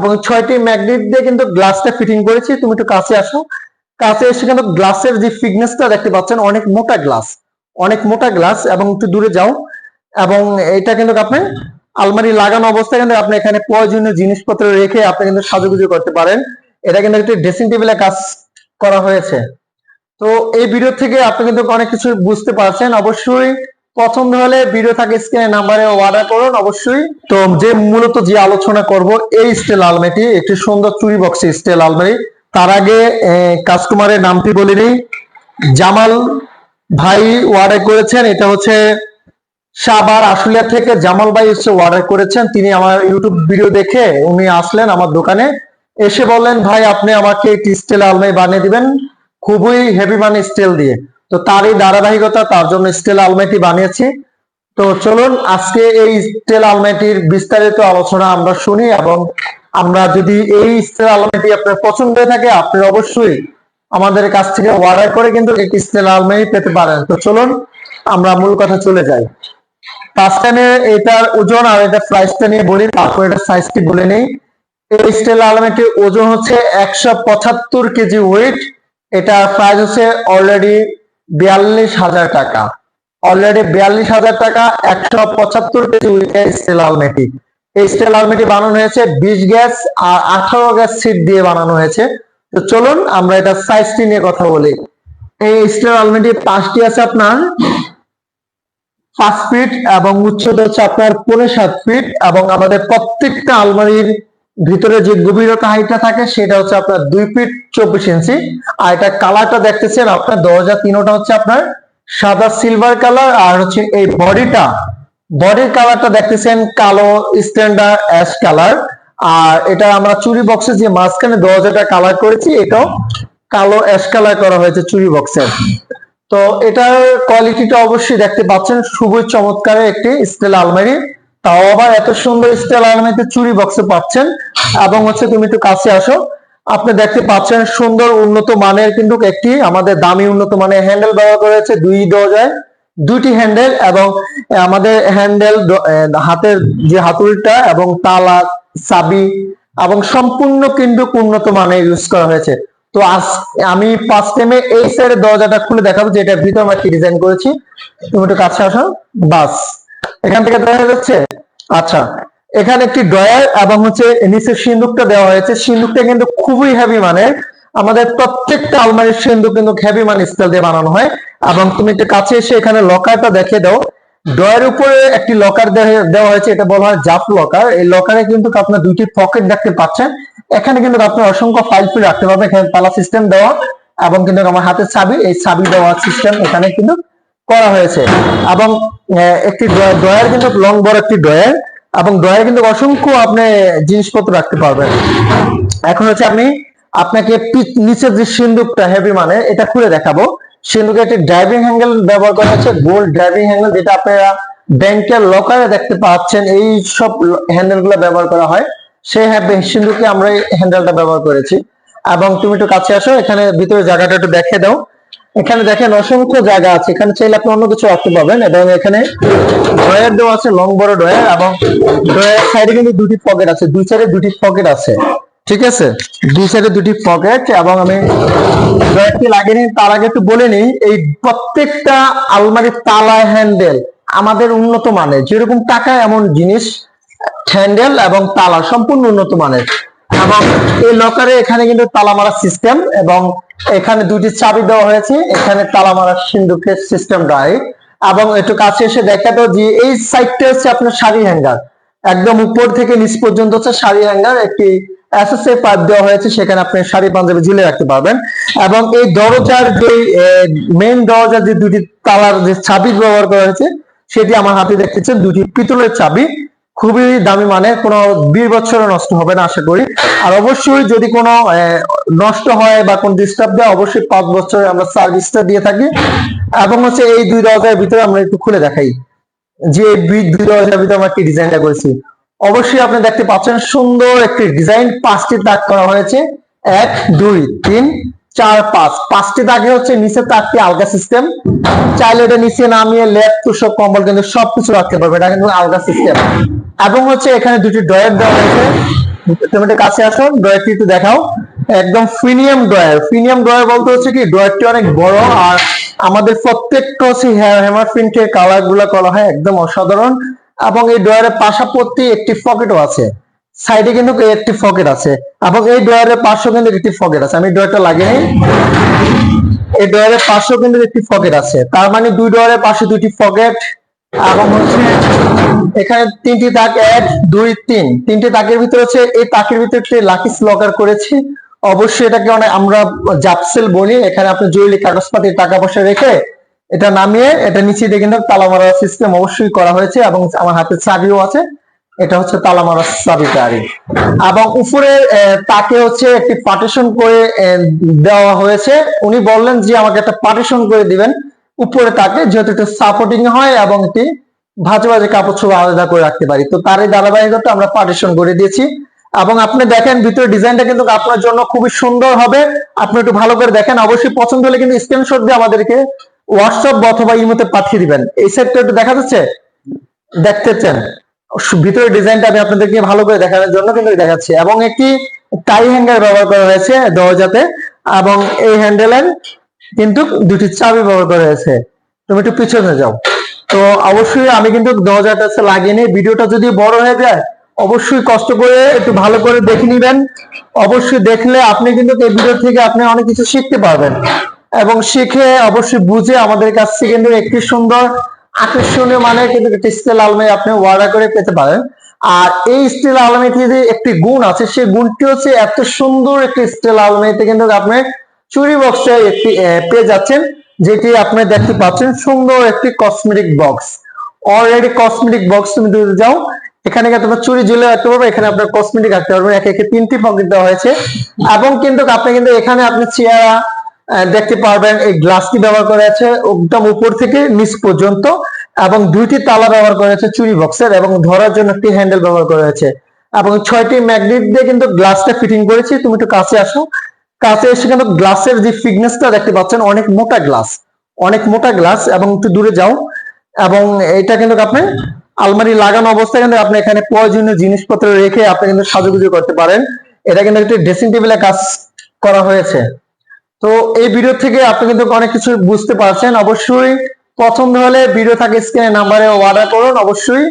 এবং ছয়টি ম্যাগনেট দিয়ে কিন্তু গ্লাসটা ফিটিং করেছি, তুমি একটু কাছে আসো। কাছে এসে কিন্তু গ্লাসের যে ফিটনেসটা দেখতে পাচ্ছেন, অনেক মোটা গ্লাস, অনেক মোটা গ্লাস এবং একটু দূরে যাও। এবং এটা কিন্তু আপনি আলমারি লাগানো অবস্থায় কিন্তু আপনি এখানে প্রয়োজনীয় জিনিসপত্র রেখে আপনি কিন্তু সাজুগুজু করতে পারেন। এটা কিন্তু একটি ড্রেসিং টেবিলে কাজ করা হয়েছে। তো এই ভিডিও থেকে আপনি কিন্তু অনেক কিছু বুঝতে পারছেন। অবশ্যই পছন্দ হলে ভিডিও থাকে স্ক্রিনে নাম্বারে অর্ডার করুন, অবশ্যই। তো যে মূলত যে আলোচনা করব, এই স্টেল আলমারিটি, একটি সুন্দর চুরি বক্স স্টেল আলমারি। তার আগে কাস্টমারের নামটি বলে নিই। জামাল ভাই অর্ডার করেছেন, এটা হচ্ছে সাবার আশুলিয়া থেকে জামাল ভাই এসে অর্ডার করেছেন। তিনি আমার ইউটিউব ভিডিও দেখে উনি আসলেন আমার দোকানে। এসে বললেন, ভাই, আপনি আমাকে একটি স্টেল আলমারি বানিয়ে দিবেন। খুবই হেভি মানে স্টেল দিয়ে। তো তারই ধারাবাহিকতা, তার জন্য স্টেল আলমারিটি বানিয়েছি। তো চলুন, আজকে এই স্টেল আলমারিটির বিস্তারিত আলোচনা আমরা শুনি এবং আমরা যদি এই স্টেল আলমারিটি আপনার পছন্দ হয়ে থাকে, আপনি অবশ্যই আমাদের কাছ থেকে অর্ডার করে কিন্তু একটি স্টেল আলমারি পেতে পারেন। তো চলুন, আমরা মূল কথা চলে যাই। টাইমে এটার ওজন আর এটা প্রাইসটা নিয়ে বলি, তারপর এটা সাইজটি বলে নেই। এই স্টেল আলমারিটির ওজন হচ্ছে একশো পঁচাত্তর কেজি ওয়েট এটা প্রাইস হচ্ছে অলরেডি বিয়াল্লিশ হাজার টাকা। অলরেডি বিয়াল্লিশ হাজার টাকা, একশো পঁচাত্তর কেজি ওয়েটের স্টিল আলমারি এই স্টিল আলমারি বানানো হয়েছে বিশ গ্যাস আর আঠারো গ্যাস সিট দিয়ে বানানো হয়েছে। তো চলুন আমরা এটা সাইজটি নিয়ে কথা বলি। এই স্টিল আলমারি পাঁচটি আছে আপনার। পাঁচ ফিট এবং উচ্চতা হচ্ছে আপনার পৌনে সাত ফিট এবং আমাদের প্রত্যেকটা আলমারির ভিতরে যে গভীরতা হাইটটা থাকে সেটা হচ্ছে আপনার দুই ফিট চব্বিশ ইঞ্চি। আর এটা কালারটা দেখতেছেন, আপনার দরজা তিনোটা হচ্ছে আপনার সাদা সিলভার কালার আর হচ্ছে এই বডিটা, বডির কালারটা দেখতেছেন কালো স্ট্যান্ডার্ড অ্যাশ কালার আর এটা আমরা চুরি বক্সে যে মাঝখানে দরজাটা কালার করেছি, এটাও কালো অ্যাশ কালার করা হয়েছে চুরি বক্সের তো এটার কোয়ালিটিটা অবশ্যই দেখতে পাচ্ছেন, খুবই চমৎকার একটি স্টিল আলমারি। তাও আবার এত সুন্দর স্টাইল আলমারিতে চুরি বক্সে পাচ্ছেন। এবং হচ্ছে তুমি একটু কাছে আসো। আপনি দেখতে পাচ্ছেন সুন্দর উন্নত মানের কিন্তু একটি আমাদের দামি উন্নত মানের হ্যান্ডেল ব্যবহার করা হয়েছে দুই দরজায়। দুইটি হ্যান্ডেল এবং আমাদের হ্যান্ডেল হাতের যে হাতুড়িটা এবং তালা, চাবি এবং সম্পূর্ণ কিন্তু উন্নত মানের ইউজ করা হয়েছে। তো আজ আমি ফার্স্ট টাইমে এই সাইডের দরজাটা খুলে দেখাবো যেটা ভিতরে আমরা ডিজাইন করেছি। তুমি একটু কাছে আসো। বাস। এখান থেকে দেখা যাচ্ছে আচ্ছা এখানে একটি ড্রয়ার এবং হচ্ছে নিচের সিন্দুকটা দেওয়া হয়েছে। সিন্দুকটা কিন্তু খুবই হেভি মানের আমাদের প্রত্যেকটা আলমারির সিন্দুক কিন্তু হেভি মান স্টাইল দিয়ে বানানো হয়। এবং তুমি একটু কাছে এসে এখানে লকারটা দেখে দাও। ড্রয়ের উপরে একটি লকার দেওয়া হয়েছে, এটা বলা হয় জাফ লকার এই লকারে কিন্তু আপনার দুইটি পকেট দেখতে পাচ্ছেন। এখানে কিন্তু আপনি অসংখ্য ফাইল ফিল রাখতে পারবেন এখানে তালা সিস্টেম দেওয়া এবং কিন্তু আমার হাতের চাবি, এই চাবি দেওয়া সিস্টেম এখানে কিন্তু করা হয়েছে। এবং একটি ড্রয়ার কিন্তু লং বড় একটি ড্রয়ার এবং ড্রয়ার কিন্তু অসংখ্য আপনি জিনিসপত্র রাখতে পারবেন। এখন হচ্ছে আমি আপনাকে নিচের যে সিন্দুকটা হেভি মানে এটা খুলে দেখাবো। সিন্দুকে একটি ড্রাইভিং হ্যান্ডেল ব্যবহার করা হয়েছে গোল্ড ড্রাইভিং হ্যান্ডেল যেটা আপনারা ব্যাংকের লকারে দেখতে পাচ্ছেন, এই সব হ্যান্ডেলগুলো ব্যবহার করা হয়। সেই সিন্ধুকে আমরা এই হ্যান্ডেলটা ব্যবহার করেছি। এবং তুমি একটু কাছে আসো, এখানে ভিতরে জায়গাটা একটু দেখে দাও। এখানে দেখেন অসংখ্য জায়গা আছে। এখানে চাইলে আপনি অন্য কিছু রাখতে পারবেন এবং এখানে ড্রয়ার দেওয়া আছে লং বড় ড্রয়ার এবং ড্রয়ার সাইডে কিন্তু দুটি পকেট আছে। দুই সাইডে দুটি পকেট আছে। ঠিক আছে? দুই সাইডে দুটি পকেট এবং আমি ড্রয়ারটি লাগিয়ে তার আগে একটু বলে নিই, এই প্রত্যেকটা আলমারির তালা হ্যান্ডেল আমাদের উন্নত মানের। যেরকম টাকা, এমন জিনিস হ্যান্ডেল এবং তালা সম্পূর্ণ উন্নত মানের। এবং এই লকারে এখানে কিন্তু তালা মারার সিস্টেম এবং এখানে দুটি চাবি দেওয়া হয়েছে। এখানে তালা মারার সিন্ধুকের সিস্টেমটা এবং একটু কাছে এসে দেখা দাও যে এই সাইডটা হচ্ছে আপনার শাড়ি হ্যাঙ্গার একদম উপর থেকে নিচ পর্যন্ত হচ্ছে শাড়ি হ্যাঙ্গার একটি এসএসএ পাইপ দেওয়া হয়েছে, সেখানে আপনি শাড়ি পাঞ্জাবি ঝুলে রাখতে পারবেন। এবং এই দরজার যে মেইন দরজার যে দুটি তালার যে চাবি ব্যবহার করা হয়েছে, সেটি আমার হাতে দেখতেছেন দুটি পিতলের চাবি। খুবই দামি মানে কোনো বিশ বছরে নষ্ট হবে না আশা করি। আর অবশ্যই যদি কোনো নষ্ট হয় বা কোন ডিস্টার্ব দেয়, অবশ্যই পাঁচ বছরে আমরা সার্ভিসটা দিয়ে থাকি। এবং হচ্ছে এই দুই দরজার ভিতরে আমরা একটু খুলে দেখাই। যে দুই দুই দরজার ভিতরে আমরা কি ডিজাইনটা করেছি। অবশ্যই আপনি দেখতে পাচ্ছেন সুন্দর একটি ডিজাইন পাঁচটি দাগ করা হয়েছে। এক, দুই, তিন। চার পাঁচ পাঁচটি দাগে হচ্ছে নিচে তাকটি আলগা সিস্টেম চাইলে এটা নিচে নামিয়ে লেপ তুষক, কম্বল কিন্তু সবকিছু রাখতে পারবে। এটা কিন্তু আলগা সিস্টেম এবং হচ্ছে এখানে দুটি ড্রয়ার দেওয়া হয়েছে তুমি একটু কাছে আসো, ড্রয়ারটি একটু দেখাও। একদম প্রিমিয়াম ড্রয়ার। ফিনিয়াম ড্রয়ার বলতে হচ্ছে কি, ড্রয়ারটি অনেক বড় আর আমাদের প্রত্যেকটা হচ্ছে হ্যামার প্রিন্টের কালারগুলো করা হয় একদম অসাধারণ। এবং এই ড্রয়ারের পাশাপাশি একটি পকেটও আছে। সাইডে কিন্তু একটি পকেট আছে। এবং এই ড্রয়ারের পাশেও কিন্তু একটি পকেট আছে। আমি ড্রয়ারটা লাগিয়ে এই ড্রয়ারের পাশেও কিন্তু একটি পকেট আছে। তার মানে দুই ড্রয়ারের পাশে দুইটি পকেট এবং হচ্ছে এখানে তিনটি তাক এক, দুই, তিন। তিনটি তাকের ভিতরে হচ্ছে এই তাকের ভিতরে একটি লাকিস লকার করেছি। অবশ্যই এটাকে অনেক আমরা জাপসেল বলি। এখানে আপনি জরুরি কাগজপাতি, টাকা পয়সা রেখে এটা নামিয়ে, এটা নিচে দিয়ে কিন্তু তালা মারার সিস্টেম অবশ্যই করা হয়েছে। এবং আমার হাতে চাবিও আছে। এটা হচ্ছে তালা মারার চাবিটারি এবং উপরে তাকে হচ্ছে একটি পার্টিশন করে দেওয়া হয়েছে। উনি বললেন যে, আমাকে একটা পার্টিশন করে দিবেন। উপরে তাকে, যেহেতু একটু সাপোর্টিং হয় এবং একটি ভাজে ভাজে কাপড় ছোপড় আলাদা করে রাখতে পারি। তো তার এই ধারাবাহিকতা আমরা পার্টিশন করে দিয়েছি। এবং আপনি দেখেন, ভিতরে ডিজাইনটা কিন্তু আপনার জন্য খুবই সুন্দর হবে। আপনি একটু ভালো করে দেখেন। অবশ্যই পছন্দ হলে কিন্তু স্ক্রিনশট দিয়ে আমাদেরকে হোয়াটসঅ্যাপ অথবা ইমোতে পাঠিয়ে দিবেন। এই সেটটা একটু দেখা যাচ্ছে? দেখতে চান ভিতরে ডিজাইনটা আমি আপনাদেরকে ভালো করে দেখানোর জন্য কিন্তু দেখাচ্ছি। এবং একটি টাই হ্যাঙ্গার ব্যবহার করা হয়েছে দরজাতে, এবং এই হ্যান্ডেলের কিন্তু দুটি চাবি ব্যবহার করা হয়েছে। তুমি একটু পিছনে যাও। তো অবশ্যই আমি কিন্তু দরজাটা লাগিয়ে নিই। ভিডিওটা যদি বড় হয়ে যায়, অবশ্যই কষ্ট করে একটু ভালো করে দেখে নিবেন। অবশ্যই দেখলে আপনি কিন্তু এই ভিডিও থেকে আপনি অনেক কিছু শিখতে পারবেন। এবং শিখে অবশ্যই বুঝে আমাদের কাছ থেকে কিন্তু একটি সুন্দর আকর্ষণীয় মানে কিন্তু স্টিল আলমারি আপনি অর্ডার করে পেতে পারেন। আর এই স্টিল আলমারিতে যে একটি গুণ আছে, সেই গুণটি হচ্ছে এত সুন্দর একটি স্টিল আলমারিতে কিন্তু আপনি চুরি বক্সে একটি পেয়ে যাচ্ছেন, যেটি আপনি দেখতে পাচ্ছেন সুন্দর একটি cosmetic box already cosmetic box তুমি দূরে যাও, এখানে তোমার চুরি ঝুলে রাখতে পারবে, এখানে আপনার কসমেটিক রাখতে পারবেন একে একে তিনটি পকেট দেওয়া হয়েছে এবং কিন্তু আপনি কিন্তু এখানে আপনি চেয়ারা দেখতে পারবেন, এই গ্লাসটি ব্যবহার করা আছে একদম উপর থেকে নিচ পর্যন্ত এবং দুইটি তালা ব্যবহার করা হয়েছে চুরি বক্সের এবং ধরার জন্য একটি হ্যান্ডেল ব্যবহার করা হয়েছে এবং ছয়টি ম্যাগনেট দিয়ে কিন্তু গ্লাসটা ফিটিং করেছি, তুমি একটু কাছে আসো। কাছে এসে কিন্তু গ্লাসের যে ফিটনেসটা দেখতে পাচ্ছেন, অনেক মোটা গ্লাস অনেক মোটা গ্লাস এবং একটু দূরে যাও। এবং এটা কিন্তু আপনি আলমারি লাগানো অবস্থায় কিন্তু আপনি এখানে প্রয়োজনীয় জিনিসপত্র রেখে আপনি কিন্তু সাজুগুজু করতে পারেন। এটা কিন্তু একটি ড্রেসিং টেবিলে কাজ করা হয়েছে। তো এই ভিডিও থেকে আপনি কিন্তু অনেক কিছু বুঝতে পারছেন। অবশ্যই পছন্দ হলে ভিডিও থাকে স্ক্রিনে নাম্বারে অর্ডার করুন। অবশ্যই